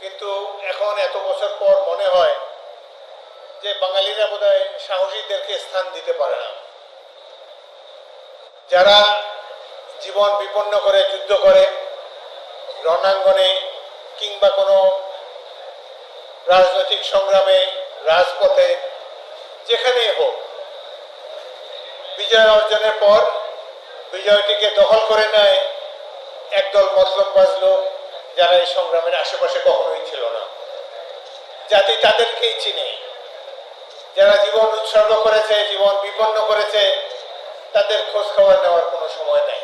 কিন্তু এখন এত বছর পর মনে হয় যে বাঙালিরা বোধহয় সাহসীদেরকে স্থান দিতে পারে না। যারা জীবন বিপন্ন করে, যুদ্ধ করে, রণাঙ্গনে কিংবা কোনো রাজনৈতিক সংগ্রামে, রাজপথে যেখানে হোক, বিজয় অর্জনের পর বিজয়টিকে দখল করে নেয় একদল মতলববাজ লোক। যারা এই সংগ্রামের আশেপাশে কখনোই ছিল না। জাতি তাদেরকেই চিনে। যারা জীবন উৎসর্গ করেছে, জীবন বিপন্ন করেছে, তাদের খোঁজ খবর নেওয়ার কোনো সময় নাই।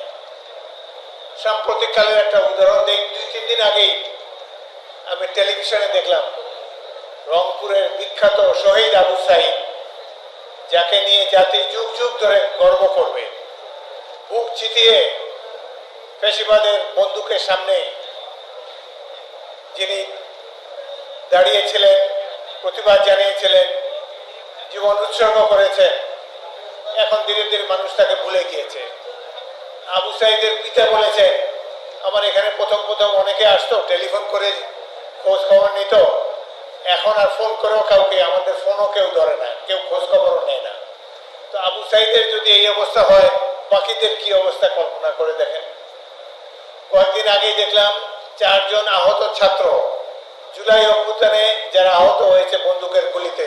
সাম্প্রতিককালের একটা উদাহরণ দিই, দুই, তিন দিন আগেই আমি টেলিভিশনে দেখলাম, রংপুরের বিখ্যাত শহীদ আবু সাইদ যাকে নিয়ে জাতি যুগ যুগ ধরে গর্ব করবে। বুক চিতিয়ে ফেসিবাদের বন্দুকের সামনে যিনি দাঁড়িয়েছিলেন, প্রতিবাদ জানিয়েছিলেন, জীবন উৎসর্গ করেছেন, এখন ধীরে ধীরে মানুষ তাকে ভুলে গিয়েছে। আবু সাইদের পিতা বলেছেন, আমার এখানে প্রথম প্রথম অনেকে আসতো, টেলিফোন করে খোঁজ খবর নিত। এখন আর ফোন করেও কাউকে, আমাদের ফোনও কেউ ধরে না, কেউ খোঁজ খবরও নেয় না। তো আবু সাইদের যদি এই অবস্থা হয়, বাকিদের কি অবস্থা কল্পনা করে দেখেন? কয়েকদিন আগেই দেখলাম চারজন আহত ছাত্র জুলাই অভ্যুত্থানে যারা আহত হয়েছে বন্দুকের গুলিতে,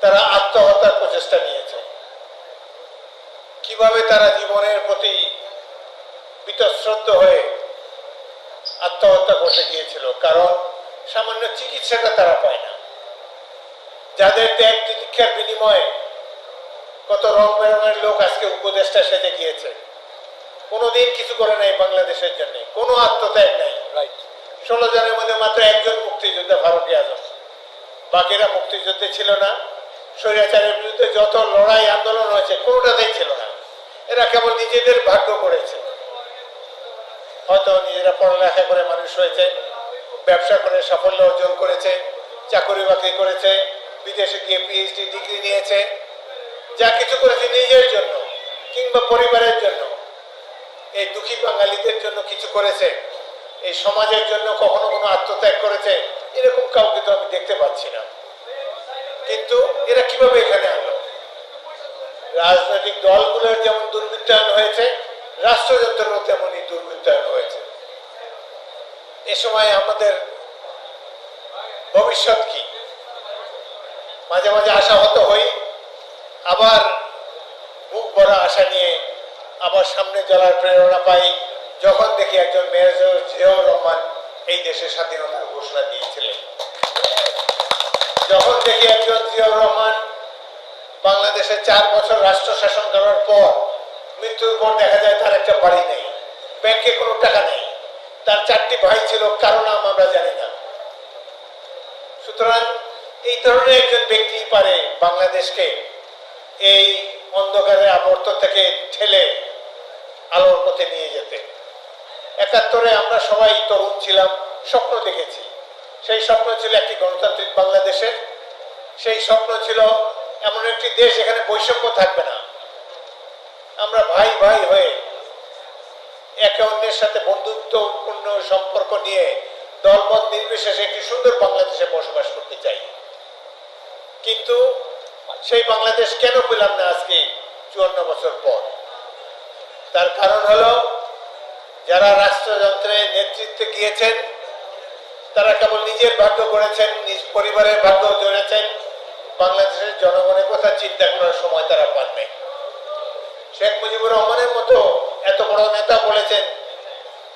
তারা আত্মহত্যার প্রচেষ্টা নিয়েছে। কীভাবে তারা জীবনের প্রতি বীতশ্রদ্ধ হয়ে আত্মহত্যা করতে গিয়েছিল? কারণ সামান্য চিকিৎসাটা তারা পায় না। যাদের ত্যাগ তিতিক্ষার বিনিময়ে কত রং বেরঙের লোক আজকে উপদেষ্টা সেজে গিয়েছে। কোনোদিন কিছু করে নাই বাংলাদেশের জন্য, কোনো আত্মত্যাগ নাই রাইট ষোলো জনের মধ্যে মাত্র একজন মুক্তিযোদ্ধা ফারুকি আজম বাকিরা মুক্তিযুদ্ধে ছিল না। স্বৈরাচারের বিরুদ্ধে যত লড়াই, আন্দোলন হয়েছে, কোনোটাতেই ছিল না। এরা কেবল নিজেদের ভাগ্য করেছে। হয়তো নিজেরা পড়ালেখা করে মানুষ হয়েছে, ব্যবসা করে সাফল্য অর্জন করেছে, চাকরি বাকরি করেছে, বিদেশে গিয়ে পিএইচডি ডিগ্রি নিয়েছে। যা কিছু করেছে নিজের জন্য কিংবা পরিবারের জন্য। এই দুঃখী বাঙালিদের জন্য কিছু করেছে, এই সমাজের জন্য কখনো কোনো আত্মত্যাগ করেছে, এরকম কাউকে তো আমি দেখতে পাচ্ছি না। কিন্তু এরা কীভাবে এখানে আনলো রাজনৈতিক দলগুলোর যেমন দুর্বৃত্তায়ন হয়েছে রাষ্ট্রযন্ত্রেরও তেমনই দুর্বৃত্তায়ন হয়েছে। এ সময় আমাদের ভবিষ্যৎ কি? মাঝে মাঝে আশাহত হই, আবার বুক ভরা আশা নিয়ে আবার সামনে চলার প্রেরণা পাই। যখন দেখি একজন মেজর জিয়াউর রহমান এই দেশের স্বাধীনতার ঘোষণা দিয়েছিলেন। যখন দেখি একজন জিয়াউর রহমান বাংলাদেশে চার বছর রাষ্ট্র শাসন করার পর মৃত্যুর পর দেখা যায় তার একটা বাড়ি নেই, ব্যাংকে কোনো টাকা নেই, তার চারটি ভাই ছিল, কারও নাম আমরা জানি না। সুতরাং এই ধরনের একজন ব্যক্তি পারে বাংলাদেশকে এই অন্ধকারের আবর্ত থেকে ঠেলে আলোর পথে নিয়ে যেতে। একাত্তরে আমরা সবাই তরুণ ছিলাম, স্বপ্ন দেখেছি। সেই স্বপ্ন ছিল একটি গণতান্ত্রিক বাংলাদেশের। সেই স্বপ্ন ছিল এমন একটি দেশ এখানে বৈষম্য থাকবে না। আমরা ভাই ভাই হয়ে একে অন্যের সাথে বন্ধুত্বপূর্ণ সম্পর্ক নিয়ে দলমত নির্বিশেষে একটি সুন্দর বাংলাদেশে বসবাস করতে চাই। কিন্তু সেই বাংলাদেশ কেন পেলাম না আজকে চুয়ান্ন বছর পর? তার কারণ হলো, যারা রাষ্ট্রযন্ত্রে নেতৃত্বে গিয়েছেন, তারা কেবল নিজের ভাগ্য গড়েছেন, নিজ পরিবারের ভাগ্য জড়েছেন, বাংলাদেশের জনগণের কথা চিন্তা করার সময় তারা পান নাই শেখ মুজিবুর রহমানের মতো এত বড় নেতা বলেছেন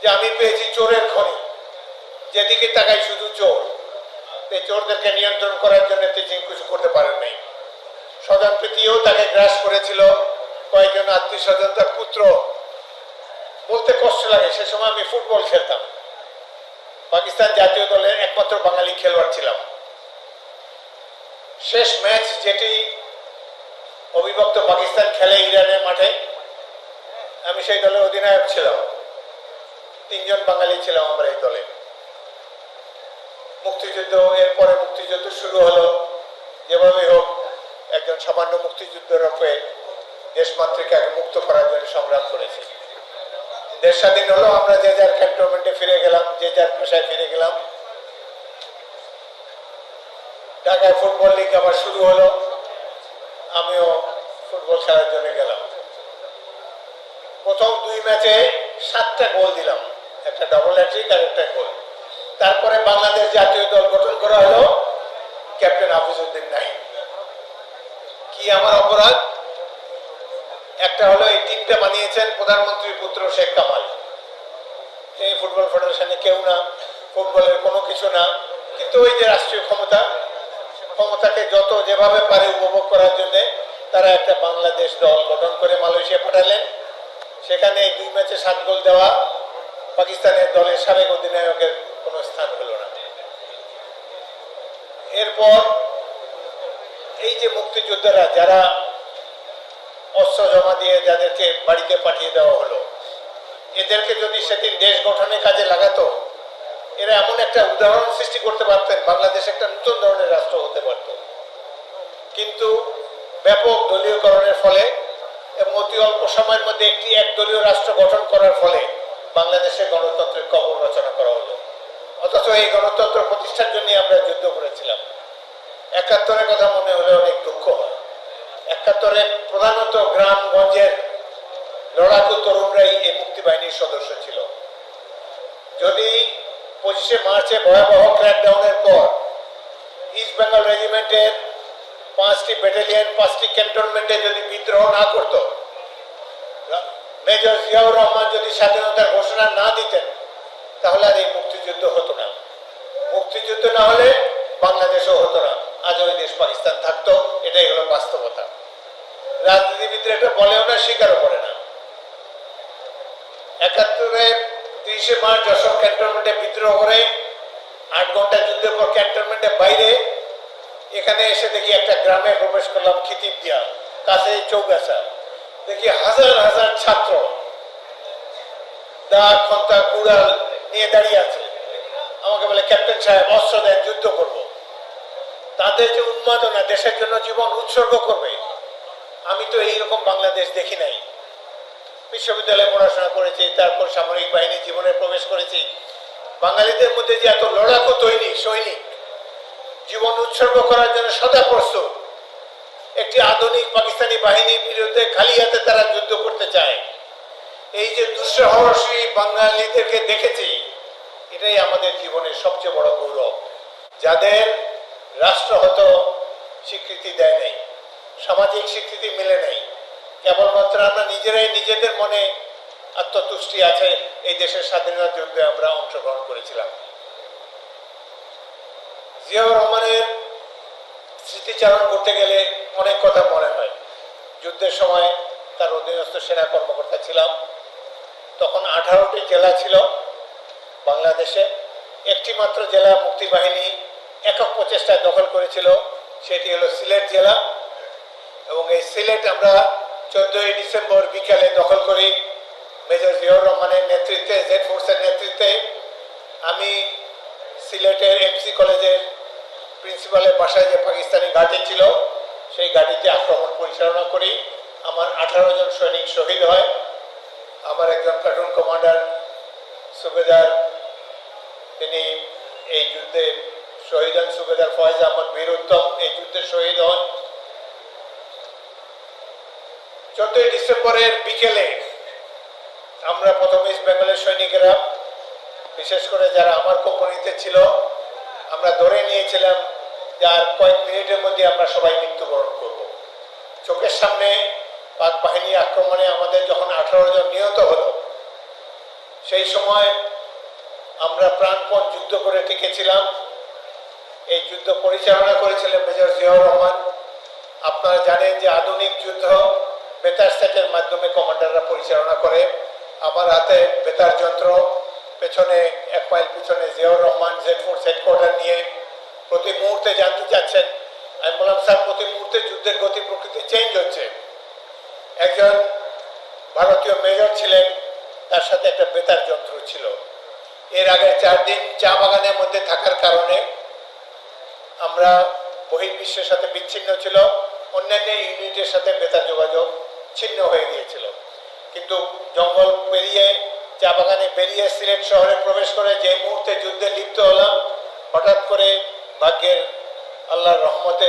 যে, আমি পেয়েছি চোরের খনি, যেদিকে তাকাই শুধু চোর। এই চোরদেরকে নিয়ন্ত্রণ করার জন্য তিনি কিছু করতে পারেন নাই স্বজন প্রীতিও তাকে গ্রাস করেছিল। কয়েকজন আত্মীয় স্বজন, তার পুত্র। বলতে কষ্ট লাগে, সে সময় আমি ফুটবল খেলতাম। পাকিস্তান জাতীয় দলের একমাত্র বাঙালি খেলোয়াড় ছিলাম। শেষ ম্যাচ যেটি অবিভক্ত পাকিস্তান খেলে ইরানের মাঠে, আমি সেই দলের অধিনায়ক ছিলাম। তিনজন বাঙালি ছিলাম আমরা এই দলে। মুক্তিযুদ্ধ, এরপরে মুক্তিযুদ্ধ শুরু হলো। যেভাবে হোক, একজন সামান্য মুক্তিযুদ্ধের রূপে দেশমাতৃকাকে মুক্ত করার জন্য সংগ্রাম করেছি। দেশ স্বাধীন হলো, আমরা যে যার ক্যান্টনমেন্টে ফিরে গেলাম, যে যার পেশায় ফিরে গেলাম। ঢাকায় ফুটবল লিগ আবার শুরু হলো, আমিও ফুটবল খেলার জন্য গেলাম। প্রথম দুই ম্যাচে সাতটা গোল দিলাম, একটা ডবল হ্যাট্রিক আর একটা গোল। তারপরে বাংলাদেশ জাতীয় দল গঠন করা হলো ক্যাপ্টেন হাফিজউদ্দিন নাই কি আমার অপরাধ? একটা হলো এই টিমটা বানিয়েছেন প্রধানমন্ত্রীর পুত্র শেখ কামাল। এই ফুটবল ফেডারেশনে কেউ না ফুটবলের কোনো কিছু না। কিন্তু ওই যে রাষ্ট্রীয় ক্ষমতা, ক্ষমতাকে যত যেভাবে পারে উপভোগ করার জন্য তারা একটা বাংলাদেশ দল গঠন করে মালয়েশিয়া পাঠালেন। সেখানে দুই ম্যাচে সাত গোল দেওয়া পাকিস্তানের দলের সাবেক অধিনায়কের কোনো স্থান হলো না। এরপর এই যে মুক্তিযোদ্ধারা, যারা অস্ত্র জমা দিয়ে যাদেরকে বাড়িতে পাঠিয়ে দেওয়া হলো। এদেরকে যদি সেদিন দেশ গঠনের কাজে লাগাতো, এরা এমন একটা উদাহরণ সৃষ্টি করতে পারতেন, বাংলাদেশ একটা নতুন ধরনের রাষ্ট্র হতে পারত। কিন্তু ব্যাপক দলীয়করণের ফলে অতি অল্প সময়ের মধ্যে একটি একদলীয় রাষ্ট্র গঠন করার ফলে বাংলাদেশের গণতন্ত্রের কবর রচনা করা হলো। অথচ এই গণতন্ত্র প্রতিষ্ঠার জন্য আমরা যুদ্ধ করেছিলাম। একাত্তরের কথা মনে হলে অনেক দুঃখ হয়। একাত্তরে প্রধানত গ্রামগঞ্জের লড়াকু তরুণরাই এই মুক্তি বাহিনীর সদস্য ছিল। যদি পঁচিশে মার্চে ভয়াবহ ক্র্যাকডাউনের পর ইস্ট বেঙ্গল রেজিমেন্টের পাঁচটি ব্যাটালিয়ন পাঁচটি ক্যান্টনমেন্টে যদি বিদ্রোহ না করত, মেজর জিয়াউর রহমান যদি স্বাধীনতার ঘোষণা না দিতেন, তাহলে আর এই মুক্তিযুদ্ধ হতো না। মুক্তিযুদ্ধ না হলে বাংলাদেশও হতো না। আজ ওই দেশ পাকিস্তান থাকতো, এটাই হলো বাস্তবতা। রাজনীতিবিদরা এটা বলেও না স্বীকারও করে না। একাত্তরে তিরিশে মার্চ যশোর ক্যান্টনমেন্টে বিদ্রোহ করে, আট ঘণ্টা যুদ্ধের পর ক্যান্টনমেন্টের বাইরে, এখানে এসে দেখি একটা গ্রামে প্রবেশ করলাম, খিতিব দিয়া কাছে চৌগাছা। দেখি হাজার হাজার ছাত্র দা খন্তা, কুড়াল নিয়ে দাঁড়িয়ে আছে। আমাকে বলে, ক্যাপ্টেন সাহেব, অস্ত্র দেন, যুদ্ধ করব। তাদের যে উন্মাদনা, দেশের জন্য জীবন উৎসর্গ করবে আমি তো এইরকম বাংলাদেশ দেখি নাই। বিশ্ববিদ্যালয়ে পড়াশোনা করেছি, তারপর সামরিক বাহিনী জীবনে প্রবেশ করেছি। বাঙালিদের মধ্যে যে এত লড়াকু তৈরি সৈনিক, জীবন উৎসর্গ করার জন্য সদা প্রস্তুত। একটি আধুনিক পাকিস্তানি বাহিনীর বিরুদ্ধে খালি হাতে তারা যুদ্ধ করতে চায়। এই যে দুঃসাহসী বাঙালিদেরকে দেখেছি, এটাই আমাদের জীবনের সবচেয়ে বড় গৌরব। যাদের রাষ্ট্র হয়তো স্বীকৃতি দেয় নাই। সামাজিক স্বীকৃতি মিলে নেই। কেবলমাত্র আমরা নিজেরাই নিজেদের মনে আত্মতুষ্টি আছে, এই দেশের স্বাধীনতা যুদ্ধে আমরা অংশগ্রহণ করেছিলাম। জিয়াউর রহমানের স্মৃতিচারণ করতে গেলে অনেক কথা মনে হয়। যুদ্ধের সময় তার অধীনস্থ সেনা কর্মকর্তা ছিলাম। তখন আঠারোটি জেলা ছিল বাংলাদেশে। একটি মাত্র জেলা মুক্তিবাহিনী একক প্রচেষ্টায় দখল করেছিল, সেটি হলো সিলেট জেলা। এবং এই সিলেট আমরা চোদ্দই ডিসেম্বর বিকালে দখল করি মেজর জিয়াউর রহমানের নেতৃত্বে, জেড ফোর্সের নেতৃত্বে। আমি সিলেটের এমসি কলেজের প্রিন্সিপালের বাসায় যে পাকিস্তানি গাড়ি ছিল, সেই গাড়িতে আক্রমণ পরিচালনা করি। আমার আঠারো জন সৈনিক শহীদ হয়। আমার একজন প্লাটুন কমান্ডার সুবেদার, তিনি এই যুদ্ধে শহীদ হন। সুবেদার ফয়েজ আহমদ বীর উত্তম এই যুদ্ধে শহীদ হন। চোদ্দই ডিসেম্বরের বিকেলে আমরা প্রথম ইস্ট বেঙ্গলের সৈনিকেরা, বিশেষ করে যারা আমার কোম্পানিতে ছিল, আমরা ধরে নিয়েছিলাম যে আর কয়েক মিনিটের মধ্যে আমরা সবাই মৃত্যুবরণ করব। চোখের সামনে পাক বাহিনী আক্রমণে আমাদের যখন আঠারো জন নিহত হলো, সেই সময় আমরা প্রাণপণ যুদ্ধ করে টিকেছিলাম এই যুদ্ধ পরিচালনা করেছিলেন মেজর জিয়াউর রহমান। আপনারা জানেন যে আধুনিক যুদ্ধ বেতার সেটের মাধ্যমে কমান্ডাররা পরিচালনা করে। আমার হাতে বেতার যন্ত্র, পেছনে এক মাইল পিছনে Ziaur Rahman Z force headquarter নিয়ে প্রতি মুহূর্তে জানতে চাচ্ছেন আমি বললাম, স্যার, প্রতি মুহূর্তে যুদ্ধের গতি প্রকৃতি চেঞ্জ হচ্ছে। একজন ভারতীয় মেজর ছিলেন, তার সাথে একটা বেতার যন্ত্র ছিল। এর আগে চার দিন চা বাগানের মধ্যে থাকার কারণে আমরা বহির্বিশ্বের সাথে বিচ্ছিন্ন ছিল। অন্যান্য ইউনিটের সাথে বেতার যোগাযোগ ছিন্ন হয়ে গিয়েছিল। কিন্তু জঙ্গল পেরিয়ে, চা বাগানে বেরিয়ে সিলেট শহরে প্রবেশ করে যে মুহূর্তে যুদ্ধে লিপ্ত হলাম, হঠাৎ করে ভাগ্যের আল্লাহর রহমতে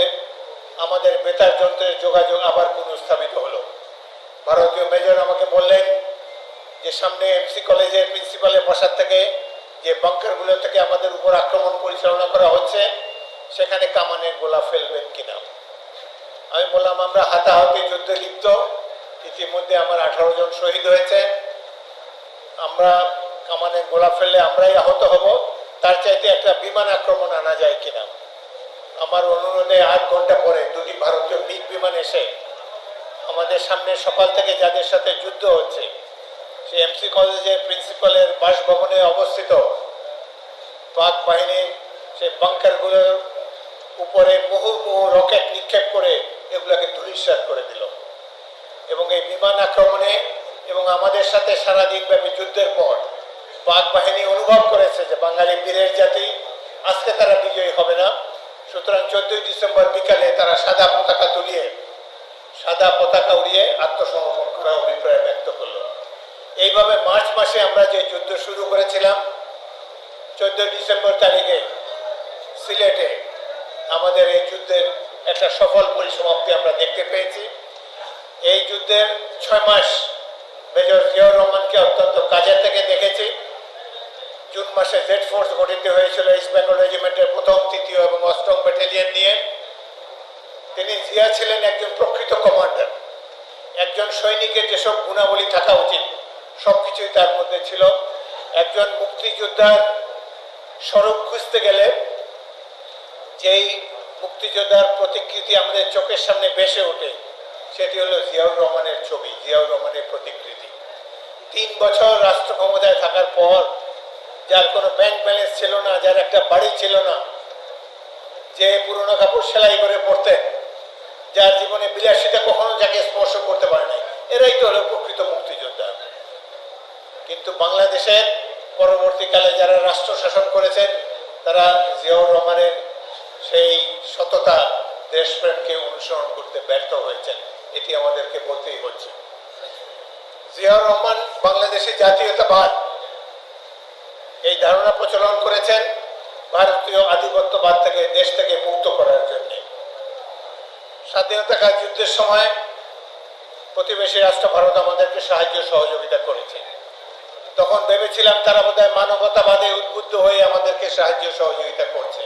আমাদের বেতার যন্ত্রের যোগাযোগ আবার পুনঃস্থাপিত হলো। ভারতীয় মেজর আমাকে বললেন যে, সামনে এমসি কলেজের প্রিন্সিপালের বসার থেকে যে বাংকারগুলো থেকে আমাদের উপর আক্রমণ পরিচালনা করা হচ্ছে, সেখানে কামানের গোলা ফেলবেন কিনা। আমি বললাম, আমরা হাতাহাতি যুদ্ধে লিপ্ত ইতিমধ্যে আমার আঠারো জন শহীদ হয়েছে। আমরা কামানে গোলা ফেললে আমরাই আহত হব। তার চাইতে একটা বিমান আক্রমণ আনা যায় কিনা? আমার অনুরোধে আট ঘণ্টা পরে দুটি ভারতীয় মিগ বিমান এসে আমাদের সামনে সকাল থেকে যাদের সাথে যুদ্ধ হচ্ছে সে এমসি কলেজের প্রিন্সিপালের বাসভবনে অবস্থিত পাক বাহিনীর সে বাংকারগুলোর উপরে বহু বহু রকেট নিক্ষেপ করে এগুলোকে ধূলিসাৎ করে দিল। এবং এই বিমান আক্রমণে এবং আমাদের সাথে সারাদিন ব্যাপী যুদ্ধের পর পাক বাহিনী অনুভব করেছে যে বাঙালি বীরের জাতি আজকে তারা বিজয়ী হবে না। সুতরাং চোদ্দই ডিসেম্বর বিকালে তারা সাদা পতাকা তুলিয়ে, সাদা পতাকা উড়িয়ে আত্মসমর্পণ করার অভিপ্রায় ব্যক্ত করল। এইভাবে মার্চ মাসে আমরা যে যুদ্ধ শুরু করেছিলাম, চোদ্দই ডিসেম্বর তারিখে সিলেটে আমাদের এই যুদ্ধের একটা সফল পরিসমাপ্তি আমরা দেখতে পেয়েছি। এই যুদ্ধের ছয় মাস মেজর জিয়াউর রহমানকে অত্যন্ত কাজের থেকে দেখেছি। জুন মাসে জেড ফোর্স গঠিত হয়েছিল ইস্ট বেঙ্গল রেজিমেন্টের প্রথম, তৃতীয় এবং অষ্টম ব্যাটালিয়ন নিয়ে। তিনি জিয়া ছিলেন একজন প্রকৃত কমান্ডার। একজন সৈনিকের যেসব গুণাবলী থাকা উচিত সব কিছুই তার মধ্যে ছিল। একজন মুক্তিযোদ্ধার স্বরূপ খুঁজতে গেলে যেই মুক্তিযোদ্ধার প্রতিকৃতি আমাদের চোখের সামনে ভেসে ওঠে সেটি হলো জিয়াউর রহমানের ছবি, জিয়াউর রহমানের প্রতিকৃতি। তিন বছর রাষ্ট্র ক্ষমতায় থাকার পর, যার কোনো ব্যাংক ব্যালেন্স ছিল না, যার একটা বাড়ি ছিল না, যে পুরনো কাপড় সেলাই করে পড়তেন যার জীবনে বিলাসিতা কখনো যাকে স্পর্শ করতে পারে নাই, এরাই তো হলো প্রকৃত মুক্তিযোদ্ধা। কিন্তু বাংলাদেশের পরবর্তীকালে যারা রাষ্ট্র শাসন করেছেন, তারা জিয়াউর রহমানের সেই সততা দেশপ্রেমকে অনুসরণ করতে ব্যর্থ হয়েছেন। এটি আমাদেরকে বলতেই হচ্ছে। জিয়াউর রহমান বাংলাদেশে জাতীয়তাবাদ। এই ধারণা প্রচলন করেছেন ভারতীয় আধিপত্যবাদ থেকে দেশ থেকে মুক্ত করার জন্য। স্বাধীনতা যুদ্ধের সময় প্রতিবেশী রাষ্ট্র ভারত আমাদেরকে সাহায্য সহযোগিতা করেছে। তখন ভেবেছিলাম তারা বোধহয় মানবতাবাদে উদ্বুদ্ধ হয়ে আমাদেরকে সাহায্য সহযোগিতা করছে।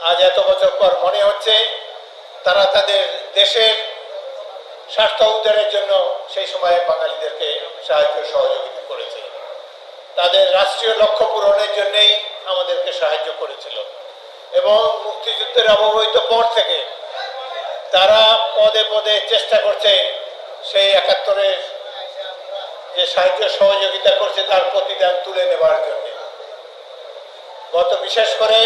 আজ এত বছর পর মনে হচ্ছে তারা তাদের দেশের স্বার্থ উদ্ধারের জন্য সেই সময়ে বাঙালিদেরকে সাহায্য সহযোগিতা করেছে। তাদের রাষ্ট্রীয় লক্ষ্য পূরণের জন্যেই আমাদেরকে সাহায্য করেছিল। এবং মুক্তিযুদ্ধের অবহিত পর থেকে তারা পদে পদে চেষ্টা করছে সেই একাত্তরের যে সাহায্য সহযোগিতা করছে তার প্রতিদান তুলে নেবার জন্য। গত বিশেষ করে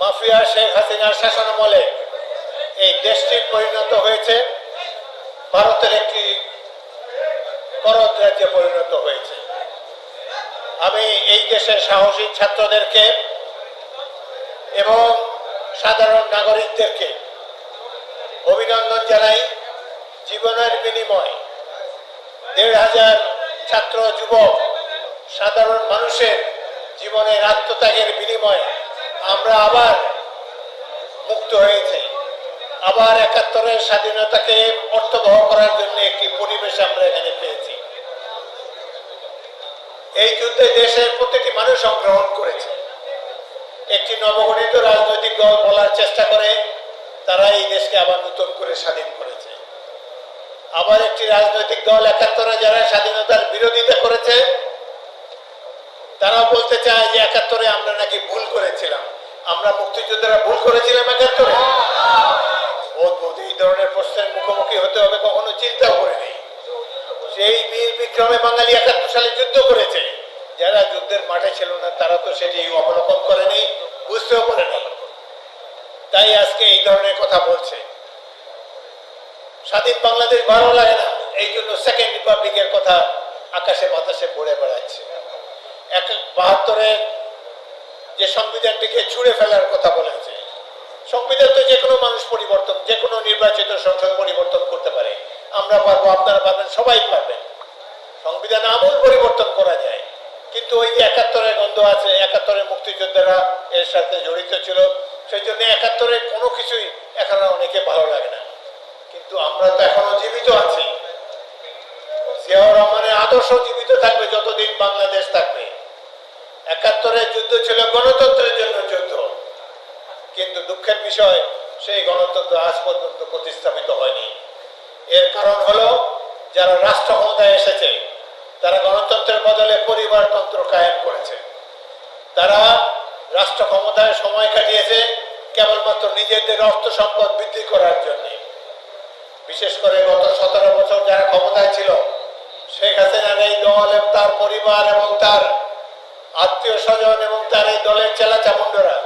মাফিয়া শেখ হাসিনার শাসনামলে এই দেশটি পরিণত হয়েছে। ভারতের একটি করদ রাজ্যে পরিণত হয়েছে। আমি এই দেশের সাহসী ছাত্রদেরকে এবং সাধারণ নাগরিকদেরকে অভিনন্দন জানাই। জীবনের বিনিময় দেড় হাজার ছাত্র, যুবক, সাধারণ মানুষের জীবনের আত্মত্যাগের বিনিময়ে আমরা আবার মুক্ত হয়েছি। আবার একাত্তরের স্বাধীনতাকে অর্থবহ করার জন্য একটি পরিবেশ আমরা এখানে পেয়েছি। এই যুদ্ধে দেশের প্রতিটি মানুষ অংশগ্রহণ করেছে। একটি নবগঠিত রাজনৈতিক দল বলার চেষ্টা করে, তারা এই দেশকে আবার নতুন করে স্বাধীন করেছে। আবার একটি রাজনৈতিক দল একাত্তরে যারা স্বাধীনতার বিরোধিতা করেছে তারা বলতে চায় যে একাত্তরে আমরা নাকি ভুল করেছিলাম। আমরা মুক্তিযোদ্ধারা ভুল করেছিলাম একাত্তরে? অদ্ভুত এই ধরনের প্রশ্নের মুখোমুখি হতে হবে, কখনো চিন্তাও করিনি। সেই বীর বিক্রমে বাঙালি একাত্তর সালে যুদ্ধ করেছে। যারা যুদ্ধের মাঠে ছিল না, তারা তো সেটি করেনি, বুঝতেও পারেনি। তাই আজকে এই ধরনের কথা বলছে। স্বাধীন বাংলাদেশ ভালো লাগে না, এই জন্য সেকেন্ড রিপাবলিকের কথা আকাশে বাতাসে পড়ে বেড়াচ্ছে। এক বাহাত্তরের যে সংবিধানটিকে ছুঁড়ে ফেলার কথা বলেছে সংবিধান তো যে কোনো মানুষ পরিবর্তন যে কোনো নির্বাচিত সংসদ পরিবর্তন করতে পারে। আমরা পারব, আপনারা পারবেন, সবাই পারবেন। সংবিধান আমূল পরিবর্তন করা যায়। কিন্তু ওই যে একাত্তরের গন্ধ আছে, একাত্তরের মুক্তিযোদ্ধারা এর সাথে জড়িত ছিল সেই জন্য একাত্তরের কোনো কিছুই এখন অনেকে ভালো লাগে না। কিন্তু আমরা তো এখনও জীবিত আছি। জিয়াউর রহমানের আদর্শ জীবিত থাকবে, যতদিন বাংলাদেশ থাকবে। একাত্তরের যুদ্ধ ছিল গণতন্ত্রের জন্য যুদ্ধ। কিন্তু দুঃখের বিষয়, সেই গণতন্ত্র আজ পর্যন্ত প্রতিস্থাপিত হয়নি। এর কারণ হলো, যারা রাষ্ট্র ক্ষমতায় এসেছে, তারা গণতন্ত্রের বদলে পরিবারতন্ত্র কায়েম করেছে। তারা রাষ্ট্র ক্ষমতায় সময় কাটিয়েছে কেবলমাত্র নিজেদের অর্থ সম্পদ বৃদ্ধি করার জন্য। বিশেষ করে গত সতেরো বছর যারা ক্ষমতায় ছিল, শেখ হাসিনার এই দল এবং তার পরিবার এবং তার আত্মীয় স্বজন এবং তার এই দলের চেলা চামুন্ডরা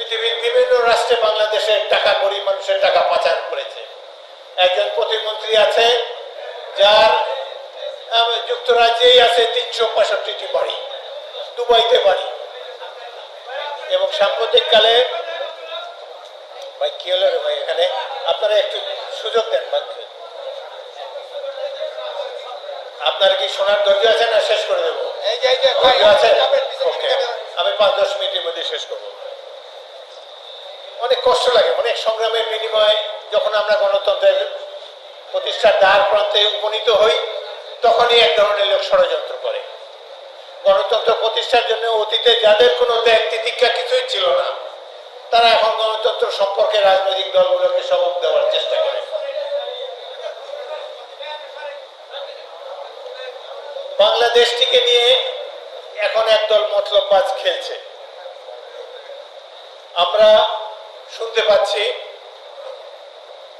পৃথিবীর বিভিন্ন রাষ্ট্রে বাংলাদেশের টাকা গরিব মানুষের টাকা পাচার করেছে। একজন প্রতিমন্ত্রী আছে যার যুক্তরাজ্যেই আছে তিনশো পঁয়ষট্টিটি বাড়ি দুবাইতে বাড়ি। এবং সাম্প্রতিককালে ভাই কি হলো ভাই এখানে? আপনারা একটু সুযোগ দেন মানুষের আপনার কি শোনার ধৈর্য আছে না? শেষ করে দেবো। এই যে আছে? ওকে আমি পাঁচ দশ মিনিটের মধ্যে শেষ করব। অনেক কষ্ট লাগে। অনেক সংগ্রামের বিনিময়ে যখন আমরা গণতন্ত্রের প্রতিষ্ঠার দ্বার প্রান্তে উপনীত হই, তখনই এক ধরনের লোক ষড়যন্ত্র করে। গণতন্ত্র প্রতিষ্ঠার জন্য অতীতে যাদের কোনো ত্যাগ তিতিক্ষা কিছুই ছিল না, তারা এখন গণতন্ত্র সম্পর্কে রাজনৈতিক দলগুলোকে সবক দেওয়ার চেষ্টা করে। বাংলাদেশটিকে নিয়ে এখন একদল মতলববাজ খেলছে। আমরা শুনতে পাচ্ছি।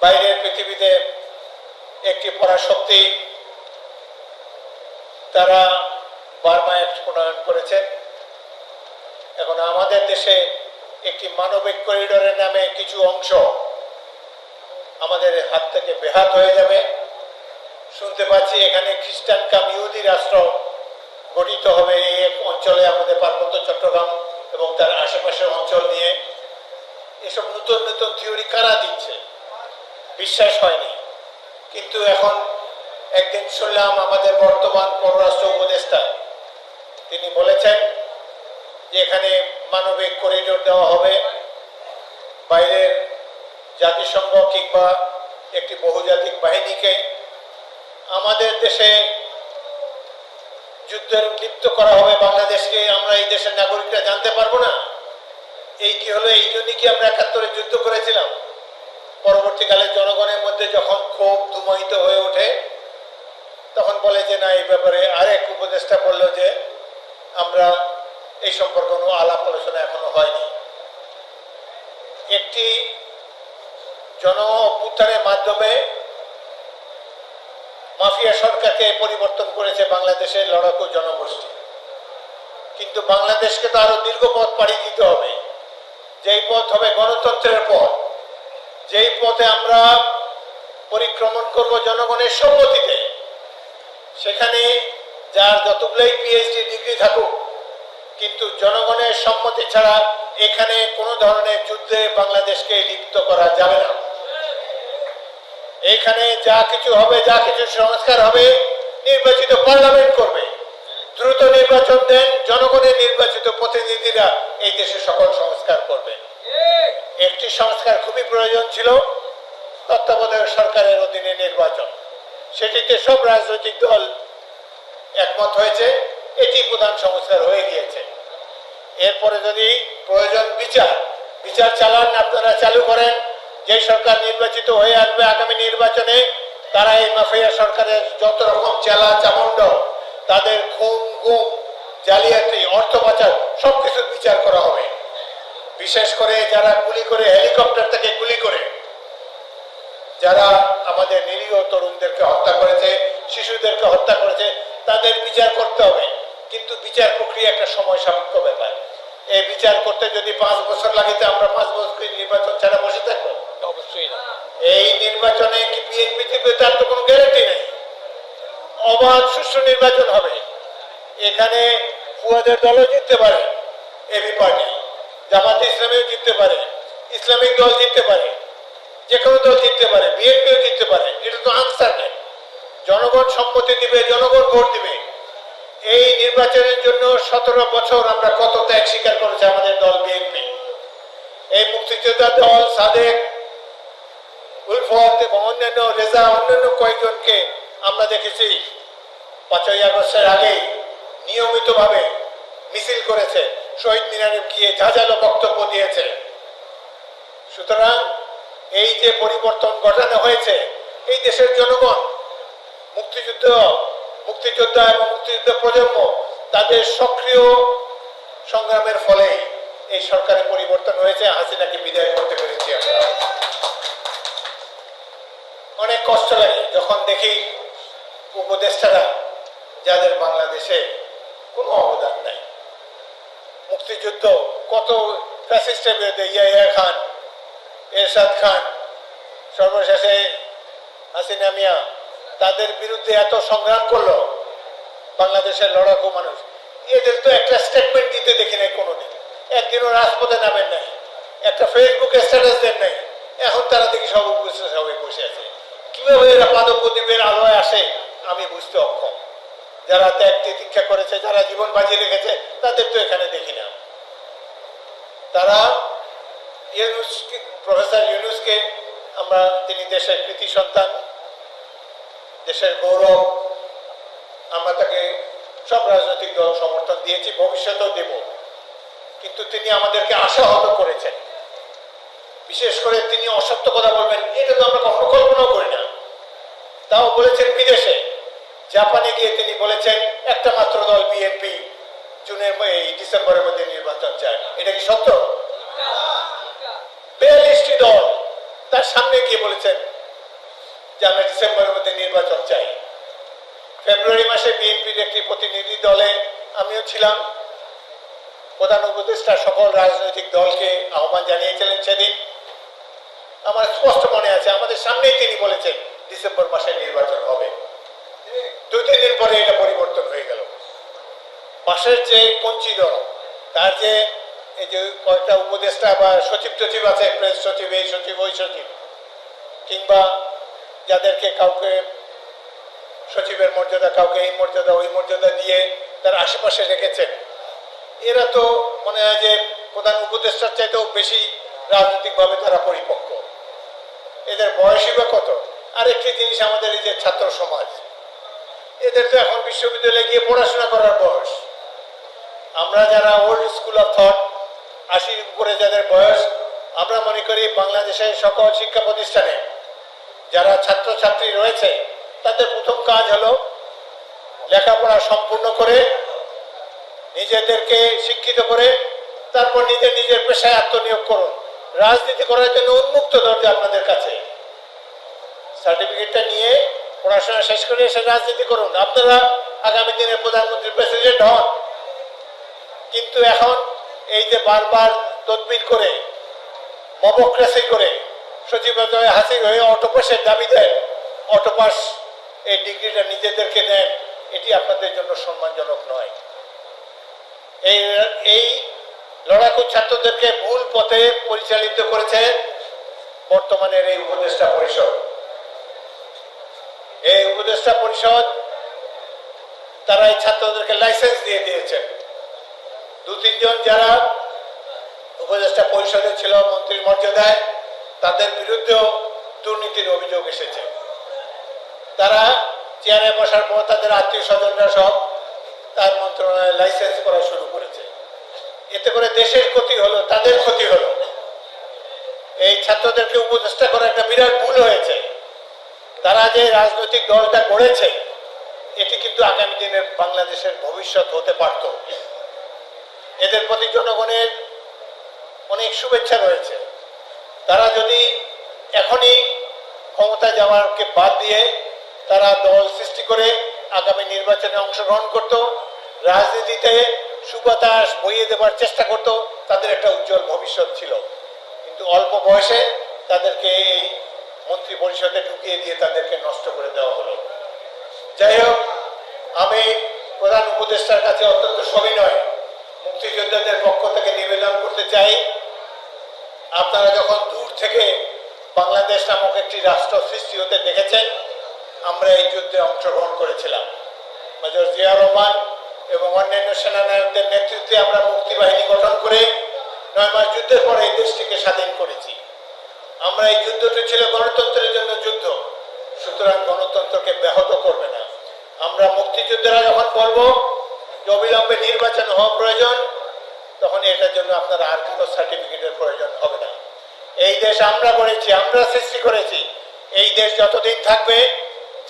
বাইরের পৃথিবীতে একটি পরাশক্তি তারা বার্মা অ্যাক্ট প্রণয়ন করেছে। এখন আমাদের দেশে একটি মানবিক করিডোরের নামে কিছু অংশ আমাদের হাত থেকে বেহাত হয়ে যাবে। শুনতে পাচ্ছি এখানে খ্রিস্টান কাম ইহুদি রাষ্ট্র গঠিত হবে। এই অঞ্চলে আমাদের পার্বত্য চট্টগ্রাম এবং তার আশেপাশের অঞ্চল নিয়ে এসব নতুন নতুন থিওরি কারা দিচ্ছে? বিশ্বাস হয়নি। কিন্তু এখন একদিন শুনলাম আমাদের বর্তমান পররাষ্ট্র উপদেষ্টা, তিনি বলেছেন যে এখানে মানবিক করিডোর দেওয়া হবে। বাইরের জাতিসংঘ কিংবা একটি বহুজাতিক বাহিনীকে আমাদের দেশে যুদ্ধের লিপ্ত করা হবে। বাংলাদেশকে আমরা এই দেশের নাগরিকরা জানতে পারব না। এই কি হলো? এই জন্যই কি আমরা একাত্তরে যুদ্ধ করেছিলাম? পরবর্তীকালে জনগণের মধ্যে যখন ক্ষোভ ধুমায়িত হয়ে ওঠে, তখন বলে যে না, এই ব্যাপারে আরেক উপদেষ্টা বলল যে, আমরা এই সম্পর্কে কোনো আলাপ আলোচনা এখনও হয়নি। একটি জন অভ্যুত্থানের মাধ্যমে মাফিয়া সরকারকে পরিবর্তন করেছে বাংলাদেশের লড়াকু জনগোষ্ঠী। কিন্তু বাংলাদেশকে তো আরও দীর্ঘ পথ পাড়ি দিতে হবে। যেই পথ হবে গণতন্ত্রের পথ, যেই পথে আমরা পরিক্রমণ করব জনগণের সম্মতিতে, সেখানে যার যতগুলোই পিএইচডি ডিগ্রি থাকুক, কিন্তু জনগণের সম্মতি ছাড়া এখানে কোনো ধরনের যুদ্ধে বাংলাদেশকে লিপ্ত করা যাবে না। এখানে যা কিছু হবে, যা কিছু সংস্কার হবে, নির্বাচিত পার্লামেন্ট করবে। দ্রুত নির্বাচন দেন জনগণের নির্বাচিত প্রতিনিধিরা এই দেশে সকল সংস্কার করবে একটি সংস্কার খুবই প্রয়োজন ছিল, তত্ত্বাবধায়ক সরকারের অধীনে নির্বাচন। সেটিতে সব রাজনৈতিক দল একমত হয়েছে, এটি প্রধান সংস্কার হয়ে গিয়েছে। এরপরে যদি প্রয়োজন বিচার বিচার চালান আপনারা চালু করেন যে সরকার নির্বাচিত হয়ে আসবে আগামী নির্বাচনে, তারা এই মাফিয়া সরকারের যত রকম চেলা চামুন্ড তাদের খুন গুম জালিয়াতি অর্থ পাচার সবকিছুর বিচার করা হবে। বিশেষ করে যারা গুলি করে হেলিকপ্টার থেকে গুলি করে যারা আমাদের নিরীহ তরুণদেরকে হত্যা করেছে শিশুদেরকে হত্যা করেছে তাদের বিচার করতে হবে। কিন্তু বিচার প্রক্রিয়া একটা সময় সাপেক্ষ ব্যাপার। এই বিচার করতে যদি পাঁচ বছর লাগে তো আমরা পাঁচ বছর নির্বাচন ছাড়া বসে থাকব? অবশ্যই না। এই নির্বাচনে কি বিএনপি জিতবে তার তো কোনো গ্যারান্টি নেই। অবাধ সুষ্ঠু নির্বাচন হবে। এখানে ফুয়াদের দলও জিততে পারে এবি পার্টি জামাতে ইসলামীও জিততে পারে, ইসলামিক দল জিততে পারে যে কোনো দল জিততে পারে, বিএনপিও জিততে পারে, এটা তো আনসার্টেন জনগণ সম্মতি দিবে, জনগণ ভোট দিবে। এই নির্বাচনের জন্য সতেরো বছর আমরা কত ত্যাগ স্বীকার করেছি আমাদের দল বিএনপি এই মুক্তিযোদ্ধা দল, সাদেক উলফত এবং অন্যান্য, রেজা, অন্যান্য কয়েকজনকে আমরা দেখেছি পাঁচই আগস্টের আগেই নিয়মিতভাবে মিছিল করেছে। শহীদ মিনারে গিয়ে ঝাঁঝালো বক্তব্য দিয়েছে। সুতরাং এই যে পরিবর্তন ঘটানো হয়েছে, এই দেশের জনগণ, মুক্তিযুদ্ধ, মুক্তিযোদ্ধা এবং মুক্তিযুদ্ধ প্রজন্ম, তাদের সক্রিয় সংগ্রামের ফলে এই সরকারের পরিবর্তন হয়েছে। হাসিনাকে বিদায় করতে পেরেছি আমরা। অনেক কষ্ট লাগে যখন দেখি উপদেষ্টারা যাদের বাংলাদেশে কোনো অবদান নাই। মুক্তিযুদ্ধ, কত ফ্যাসিস্টের বিরুদ্ধে ইয়াহিয়া খান, এরশাদ খান, সর্বশেষে হাসিনা মিয়া, তাদের বিরুদ্ধে এত সংগ্রাম করল বাংলাদেশের লড়াকু মানুষ। এদের তো একটা স্টেটমেন্ট দিতে দেখি নাই কোনো কোনোদিন। একদিনও রাজপথে নামেন নাই, একটা ফেসবুকে স্ট্যাটাস দেন নাই। এখন তারা দেখি সব উপস্থিত সবাই বসে আছে। কীভাবে এরা পাদক প্রদীপের আলোয় আসে? আমি বুঝতে অক্ষম। যারা ত্যাগ তিতিক্ষা করেছে, যারা জীবন বাজি রেখেছে, তাদের তো এখানে দেখি না। তারা ইউনুস প্রফেসর ইউনুসকে, আমরা তিনি দেশের কৃতি সন্তান, দেশের গৌরব, আমরা তাকে সব রাজনৈতিক দল সমর্থন দিয়েছি, ভবিষ্যতেও দেব। কিন্তু তিনি আমাদেরকে আশাহত করেছেন। বিশেষ করে তিনি অসত্য কথা বলবেন, এটা তো আমরা কখনো কল্পনাও করি না। তাও বলেছেন বিদেশে। জাপানে গিয়ে তিনি বলেছেন, একটা মাত্র দল বিএনপি জুনের এই ডিসেম্বরের মধ্যে নির্বাচন চায় এটা কি সত্য? বিয়াল্লিশটি দল তার সামনে গিয়ে বলেছেন যে আমরা ডিসেম্বরের মধ্যে নির্বাচন চাই। ফেব্রুয়ারি মাসে বিএনপির একটি প্রতিনিধি দলে আমিও ছিলাম। প্রধান উপদেষ্টা সকল রাজনৈতিক দলকে আহ্বান জানিয়েছিলেন সেদিন। আমার স্পষ্ট মনে আছে, আমাদের সামনেই তিনি বলেছেন, ডিসেম্বর মাসে নির্বাচন হবে। দুই তিন দিন পরে এটা পরিবর্তন হয়ে গেল। পাশের যে কঞ্চি দল, তার যে এই যে কয়েকটা উপদেষ্টা বা সচিব টচিব আছে, প্রেস সচিব, এই সচিব, ওই সচিব, কিংবা যাদেরকে কাউকে সচিবের মর্যাদা, কাউকে এই মর্যাদা, ওই মর্যাদা দিয়ে তার আশেপাশে রেখেছেন, এরা তো মনে হয় যে প্রধান উপদেষ্টার চাইতেও বেশি রাজনৈতিকভাবে তারা পরিপক্ক। এদের বয়সই বা কত? আরেকটি জিনিস আমাদের এই যে ছাত্র সমাজ এদের তো এখন বিশ্ববিদ্যালয়ে গিয়ে পড়াশোনা করার বয়স। আমরা যারা ওল্ড স্কুল অফ থট আশির উপরে যাদের বয়স, আমরা মনে করি বাংলাদেশের সকল শিক্ষা প্রতিষ্ঠানে যারা ছাত্রছাত্রী রয়েছে, তাদের প্রথম কাজ হলো লেখাপড়া সম্পূর্ণ করে, নিজেদেরকে শিক্ষিত করে, তারপর নিজের নিজের পেশায় আত্মনিয়োগ করুন। রাজনীতি করার জন্য উন্মুক্ত দরজা আপনাদের কাছে। সার্টিফিকেটটা নিয়ে পড়াশোনা শেষ করে এসে রাজনীতি করুন। আপনারা আগামী দিনে প্রধানমন্ত্রী প্রেসিডেন্ট হন। কিন্তু এখন এই যে বারবার তদবির করে, মবক্রেসি করে, সচিবালয়ে হাসির হয়ে অটোপাসের দাবি দেন, অটোপাস এই ডিগ্রিটা নিজেদেরকে দেন, এটি আপনাদের জন্য সম্মানজনক নয়। এই এই লড়াকু ছাত্রদেরকে ভুল পথে পরিচালিত করেছে বর্তমানের এই উপদেষ্টা পরিষদ। এই উপদেষ্টা পরিষদ, তারা এই ছাত্রদেরকে লাইসেন্স দিয়ে দিয়েছেন দু তিনজন যারা উপদেষ্টা পরিষদে ছিল, মন্ত্রীর মর্যাদায়, তাদের বিরুদ্ধেও দুর্নীতির অভিযোগ এসেছে। তারা চেয়ারে বসার পর তাদের আত্মীয় স্বজনরা সব তার মন্ত্রণালয়ে লাইসেন্স করা শুরু করেছে। এতে করে দেশের ক্ষতি হলো, তাদের ক্ষতি হলো। এই ছাত্রদেরকে উপদেষ্টা করা একটা বিরাট ভুল হয়েছে। তারা যে রাজনৈতিক দলটা গড়েছে এটি কিন্তু আগামী দিনের বাংলাদেশের ভবিষ্যৎ হতে পারত। এদের প্রতি জনগণের অনেক শুভেচ্ছা রয়েছে। তারা যদি এখনই ক্ষমতা যাওয়ারকে বাদ দিয়ে তারা দল সৃষ্টি করে আগামী নির্বাচনে অংশগ্রহণ করত, রাজনীতিতে সুবাতাস বইয়ে দেওয়ার চেষ্টা করত, তাদের একটা উজ্জ্বল ভবিষ্যৎ ছিল। কিন্তু অল্প বয়সে তাদেরকে এই মন্ত্রী পরিষদে ঢুকিয়ে দিয়ে তাদেরকে নষ্ট করে দেওয়া হলো। যাই হোক, আমি প্রধান উপদেষ্টার কাছে অত্যন্ত সবিনয় মুক্তিযোদ্ধাদের পক্ষ থেকে নিবেদন করতে চাই। আপনারা যখন দূর থেকে বাংলাদেশ নামক একটি রাষ্ট্র সৃষ্টি হতে দেখেছেন, আমরা এই যুদ্ধে অংশগ্রহণ করেছিলাম। মেজর জিয়া রহমান এবং অন্যান্য সেনানায়কদের নেতৃত্বে আমরা মুক্তি বাহিনী গঠন করে নয় মাস যুদ্ধের পরে এই দেশটিকে স্বাধীন করেছি। আমরা এই যুদ্ধটি ছিল গণতন্ত্রের জন্য যুদ্ধ। সুতরাং গণতন্ত্রকে ব্যাহত করবে না। আমরা মুক্তিযোদ্ধারা যখন বলব অবিলম্বে নির্বাচন হওয়া প্রয়োজন, তখন এটার জন্য আপনার আর কোনো সার্টিফিকেটের প্রয়োজন হবে না। এই দেশ আমরা করেছি, আমরা সৃষ্টি করেছি। এই দেশ যতদিন থাকবে,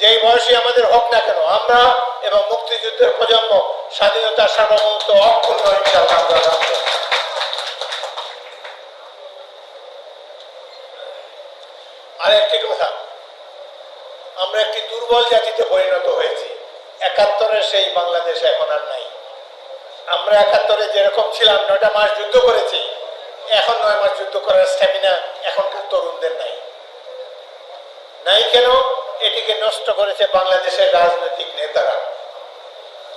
যেই বয়সে আমাদের হোক না কেন, আমরা এবং মুক্তিযুদ্ধের প্রজন্ম স্বাধীনতা সার্বভৌমত্ব অক্ষুণ্ণ আমরা রাখব আর একটি কথা, আমরা একটি দুর্বল জাতিতে পরিণত হয়েছি। একাত্তরের সেই বাংলাদেশ এখন আর নাই। আমরা একাত্তরে যেরকম ছিলাম, নয়টা মাস যুদ্ধ করেছি, এখন নয় মাস যুদ্ধ করার স্ট্যামিনা এখনকার তরুণদের নাই। নাই কেন? এটিকে নষ্ট করেছে বাংলাদেশের রাজনৈতিক নেতারা।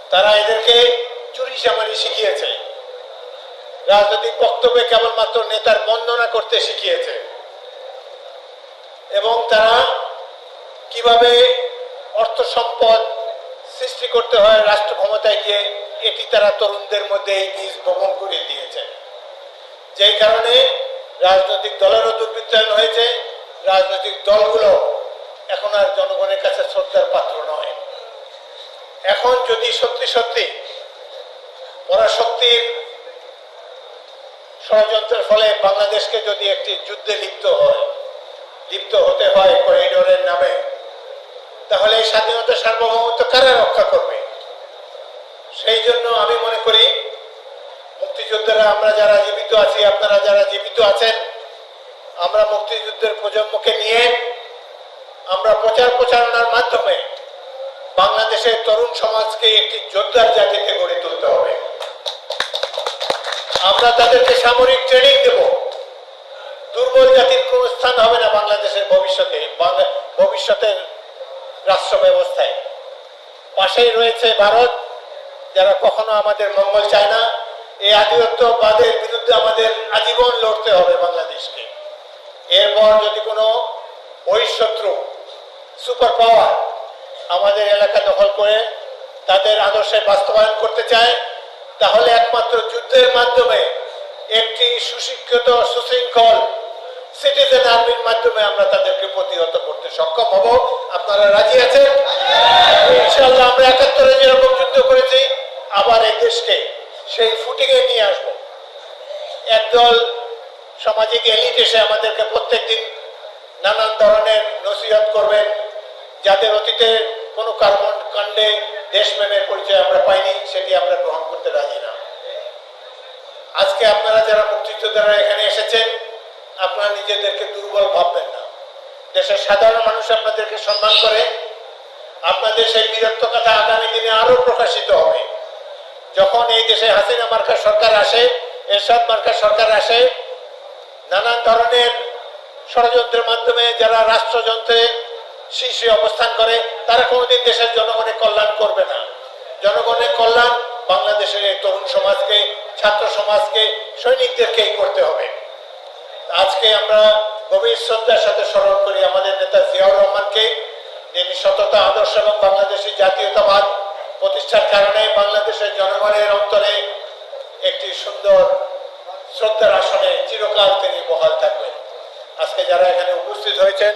তারা এদেরকে চুরি চামারি শিখিয়েছে। রাজনৈতিক বক্তব্যে কেবলমাত্র নেতার বন্দনা করতে শিখিয়েছে। এবং তারা কীভাবে অর্থ সম্পদ সৃষ্টি করতে হয় রাষ্ট্র ক্ষমতায় গিয়ে, এটি তারা তরুণদের মধ্যে এই বীজ বপন করে দিয়েছে। যেই কারণে রাজনৈতিক দলেরও দুর্বৃত্তায়ন হয়েছে, রাজনৈতিক দলগুলো এখন আর জনগণের কাছে শ্রদ্ধার পাত্র নয়। এখন যদি সত্যি সত্যি পরাশক্তির ষড়যন্ত্রের ফলে বাংলাদেশকে যদি একটি যুদ্ধে লিপ্ত হয় লিপ্ত হতে হয় করিডোরের নামে। তাহলে এই স্বাধীনতা সার্বভৌমত্ব কারা রক্ষা করবে? সেই জন্য আমি মনে করি, মুক্তিযোদ্ধারা, আমরা যারা জীবিত আছি, আপনারা যারা জীবিত আছেন, আমরা মুক্তিযুদ্ধের প্রজন্মকে নিয়ে আমরা প্রচার প্রচারণার মাধ্যমে বাংলাদেশের তরুণ সমাজকে একটি যোদ্ধার জাতিতে গড়ে তুলতে হবে। আমরা তাদেরকে সামরিক ট্রেনিং দেব। দুর্বল কোনো স্থান হবে না বাংলাদেশের ভবিষ্যতে ভবিষ্যতের রাষ্ট্র ব্যবস্থায় পাশেই রয়েছে ভারত, যারা কখনো আমাদের মঙ্গল চায় না। এই আধিপত্যবাদের বিরুদ্ধে আমাদের আজীবন লড়তে হবে বাংলাদেশকে। এরপর যদি কোনো বহিঃশত্রু, সুপার পাওয়ার আমাদের এলাকা দখল করে, তাদের আদর্শে বাস্তবায়ন করতে চায়, তাহলে একমাত্র যুদ্ধের মাধ্যমে একটি সুশিক্ষিত সুশৃঙ্খল সিটিজেন আর্মির মাধ্যমে আমরা তাদেরকে প্রতিহত করতে সক্ষম হব। আপনারা রাজি আছেন? ইনশাল্লাহ আমরা একাত্তরে যেরকম যুদ্ধ করেছি, আবার এই দেশকে সেই ফুটিংয়ে নিয়ে আসব। একদল সামাজিক এলিট এসে আমাদেরকে প্রত্যেকদিন নানান ধরনের নসিহত করবেন, যাদের অতীতে কোনো কার্বন কাণ্ডে দেশপ্রেমের পরিচয় আমরা পাইনি, সেটি আমরা গ্রহণ করতে রাজি না। আজকে আপনারা যারা মুক্তিযোদ্ধারা এখানে এসেছেন আপনারা নিজেদেরকে দুর্বল ভাববেন না। দেশের সাধারণ মানুষ আপনাদেরকে সম্মান করে, আপনাদের সেই বীরত্ব কথা আগামী দিনে আরও প্রকাশিত হবে। যখন এই দেশে হাসিনা মার্কা সরকার আসে, এরশাদ মার্কা সরকার আসে, নানান ধরনের ষড়যন্ত্রের মাধ্যমে যারা রাষ্ট্রযন্ত্রে শীর্ষে অবস্থান করে, তারা কোনোদিন দেশের জনগণের কল্যাণ করবে না। জনগণের কল্যাণ বাংলাদেশের তরুণ সমাজকে, ছাত্র সমাজকে, সৈনিকদেরকেই করতে হবে। আজকে আমরা গভীর শ্রদ্ধার সাথে স্মরণ করি আমাদের নেতা জিয়াউর রহমানকে, যিনি সততা, আদর্শ এবং বাংলাদেশি জাতীয়তাবাদ প্রতিষ্ঠার কারণে বাংলাদেশের জনগণের অন্তরে একটি সুন্দর শ্রদ্ধার আসনে চিরকাল তিনি বহাল থাকবেন। আজকে যারা এখানে উপস্থিত হয়েছেন,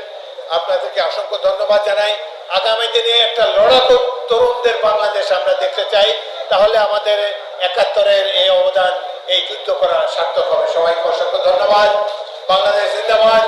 আপনাদেরকে অসংখ্য ধন্যবাদ জানাই। আগামী দিনে একটা লড়াকু তরুণদের বাংলাদেশ আমরা দেখতে চাই। তাহলে আমাদের একাত্তরের এই অবদান এই যুদ্ধ করা সার্থক হবে। সবাইকে অসংখ্য ধন্যবাদ। বাংলাদেশ জিন্দাবাদ।